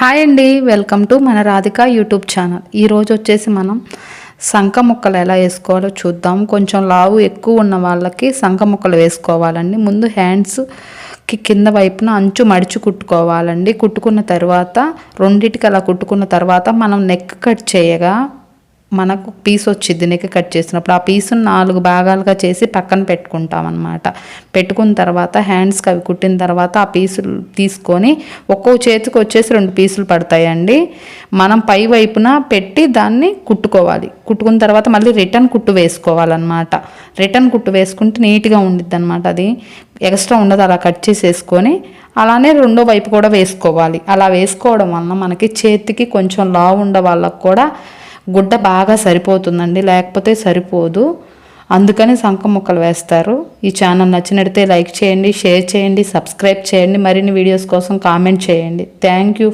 Hi అండి welcome to మన Radhika YouTube channel. ఈరోజు వచ్చేసి మనం సంక ముక్కలు ఎలా వేసుకోవాలో చూద్దాం. కొంచెం లావు ఎక్కువ ఉన్న వాళ్ళకి సంక ముక్కలు వేసుకోవాలండి. ముందు హ్యాండ్స్కి కింద వైపున అంచు మడిచి కుట్టుకోవాలండి. కుట్టుకున్న తర్వాత రెండిటికి అలా కుట్టుకున్న తర్వాత మనం నెక్ కట్ చేయగా మనకు పీస్ వచ్చింది నెక్ కట్ చేసినప్పుడు. ఆ పీసును నాలుగు భాగాలుగా చేసి పక్కన పెట్టుకుంటాం అనమాట పెట్టుకున్న తర్వాత హ్యాండ్స్కి అవి కుట్టిన తర్వాత ఆ పీసులు తీసుకొని ఒక్కో చేతికి వచ్చేసి రెండు పీసులు పడతాయండి. మనం పై వైపున పెట్టి దాన్ని కుట్టుకోవాలి. కుట్టుకున్న తర్వాత మళ్ళీ రిటర్న్ కుట్టు వేసుకోవాలన్నమాట. రిటర్న్ కుట్టు వేసుకుంటే నీట్గా ఉండిద్ది అనమాట అది. ఎక్స్ట్రా ఉండదు అలా కట్ చేసేసుకొని అలానే రెండో వైపు కూడా వేసుకోవాలి. అలా వేసుకోవడం వలన మనకి చేతికి కొంచెం లావు ఉండే వాళ్ళకు కూడా గుడ్డ బాగా సరిపోతుందండి లేకపోతే సరిపోదు. అందుకని సంక ముక్కలు వేస్తారు. ఈ ఛానల్ నచ్చినడితే లైక్ చేయండి షేర్ చేయండి సబ్స్క్రైబ్ చేయండి. మరిన్ని వీడియోస్ కోసం కామెంట్ చేయండి. Thank you